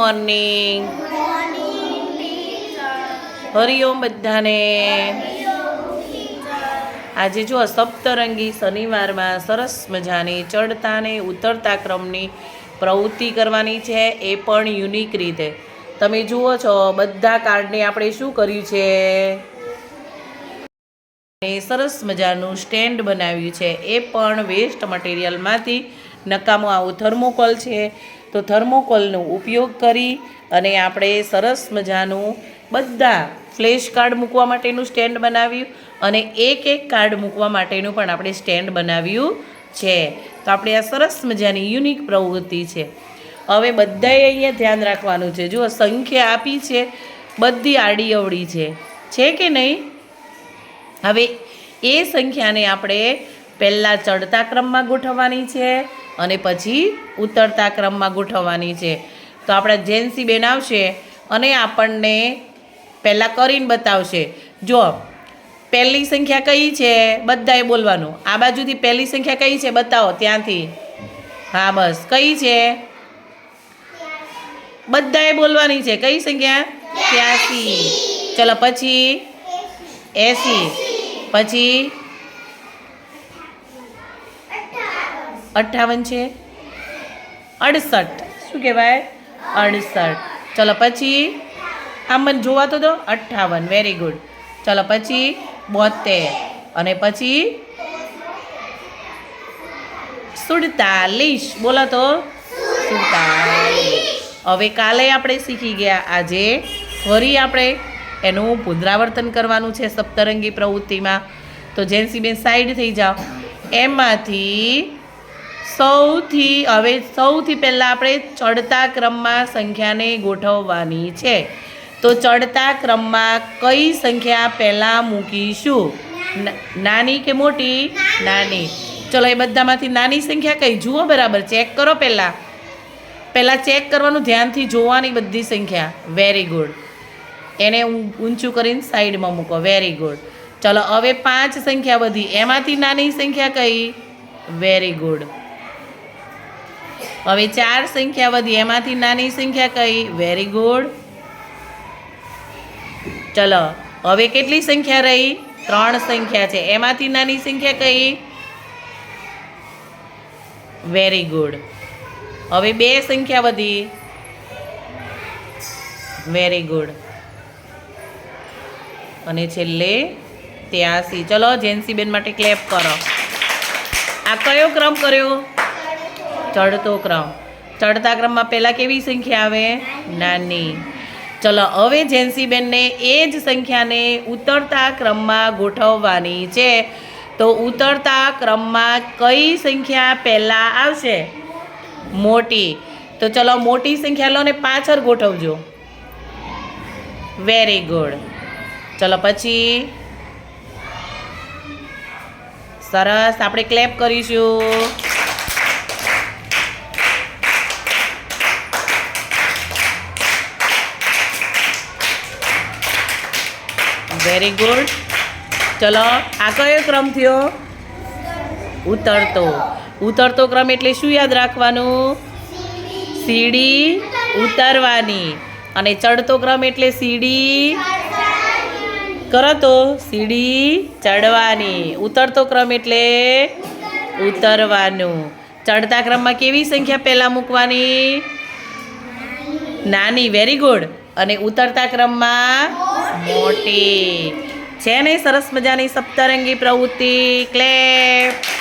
Morning Hariom બધાને. આજે જો સપ્તરંગી શનિવારમાં સરસ મજાની ચડતા ને ઉતરતા ક્રમની પ્રવૃત્તિ કરવાની છે એ પણ યુનિક રીતે. તમે જુઓ છો, બધા કાર્ડને આપણે શું કર્યું છે? સરસ મજાનું સ્ટેન્ડ બનાવ્યું છે. એ પણ વેસ્ટ મટીરિયલમાંથી નકામું આવું થર્મોકોલ છે. તો થર્મોકોલનો ઉપયોગ કરી અને આપણે સરસ મજાનું બધા ફ્લેશ કાર્ડ મૂકવા માટેનું સ્ટેન્ડ બનાવ્યું અને એક એક કાર્ડ મૂકવા માટેનું પણ આપણે સ્ટેન્ડ બનાવ્યું છે. તો આપણે આ સરસ મજાની યુનિક પ્રવૃત્તિ છે. હવે બધાએ અહીંયા ધ્યાન રાખવાનું છે. જુઓ, સંખ્યા આપી છે. બધી આડી અવળી છે. છે કે નહીં? હવે એ સંખ્યાને આપણે પહેલાં ચડતા ક્રમમાં ગોઠવવાની છે. અને પછી ઉતરતા ક્રમમાં ગોઠવવાની છે. તો આપણા જેન્સી બેન આવશે અને આપણને પહેલાં કરીને બતાવશે. જો, પહેલી સંખ્યા કઈ છે? બધાએ બોલવાનું. આ બાજુથી પહેલી સંખ્યા કઈ છે બતાવો, ત્યાંથી. હા, બસ. કઈ છે? બધાએ બોલવાની છે. કઈ સંખ્યા? ત્યાંથી ચલો, પછી? એસી. પછી? અઠ્ઠાવન છે. અડસઠ. શું કહેવાય? અડસઠ. ચલો પછી આમ મને જોવા તો દો. અઠ્ઠાવન. વેરી ગુડ ચલો પછી બોતેર. અને પછી સુડતાલીસ. બોલો તો. સુડતાલીસ. હવે કાલે આપણે શીખી ગયા. આજે ફરી આપણે એનું પુનરાવર્તન કરવાનું છે સપ્તરંગી પ્રવૃત્તિમાં. તો જેન્સીબેન સાઈડ થઈ જાઓ. એમાંથી સૌથી, હવે સૌથી પહેલાં આપણે ચડતા ક્રમમાં સંખ્યાને ગોઠવવાની છે. તો ચડતા ક્રમમાં કઈ સંખ્યા પહેલાં મૂકીશું? નાની કે મોટી? નાની. ચલો, એ બધામાંથી નાની સંખ્યા કઈ? જુઓ બરાબર, ચેક કરો પહેલાં. પહેલાં ચેક કરવાનું ધ્યાનથી જોવાની બધી સંખ્યા. વેરી ગુડ એને ઊંચું કરીને સાઈડમાં મૂકો. વેરી ગુડ ચલો, હવે પાંચ સંખ્યા બધી એમાંથી નાની સંખ્યા કઈ? વેરી ગુડ હવે ચાર સંખ્યા વધી. એમાંથી નાની સંખ્યા કઈ? વેરી ગુડ ચલો, હવે કેટલી સંખ્યા રહી? ત્રણ સંખ્યા છે. એમાંથી નાની સંખ્યા કઈ? વેરી ગુડ હવે બે સંખ્યા વધી. વેરી ગુડ અને છેલ્લે ત્યાંસી. ચલો, જેન્સીબેન માટે ક્લેપ કરો. આ કયો ક્રમ કર્યો? ચડતો ક્રમ. ચડતા ક્રમમાં પહેલાં કેવી સંખ્યા આવે? નાની. ચલો, હવે જેન્સીબેનને એ જ સંખ્યાને ઉતરતા ક્રમમાં ગોઠવવાની છે. તો ઉતરતા ક્રમમાં કઈ સંખ્યા પહેલાં આવશે? મોટી. તો ચલો, મોટી સંખ્યા લો ને પાછળ ગોઠવજો. વેરી ગુડ ચલો, પછી સરસ, આપણે ક્લેપ કરીશું. વેરી ગુડ ચલો, આ કયો ક્રમ થયો? ઉતરતો. ઉતરતો ક્રમ એટલે શું યાદ રાખવાનું? સીડી ઉતરવાની. અને ચડતો ક્રમ એટલે સીડી કરો તો સીડી ચડવાની. ઉતરતો ક્રમ એટલે ઉતરવાનું. ચડતા ક્રમમાં કેવી સંખ્યા પહેલાં મૂકવાની? નાની. વેરી ગુડ અને ઉતરતા ક્રમમાં મોટી. છે ને સરસ મજાની સપ્તરંગી પ્રવૃત્તિ ક્લેપ.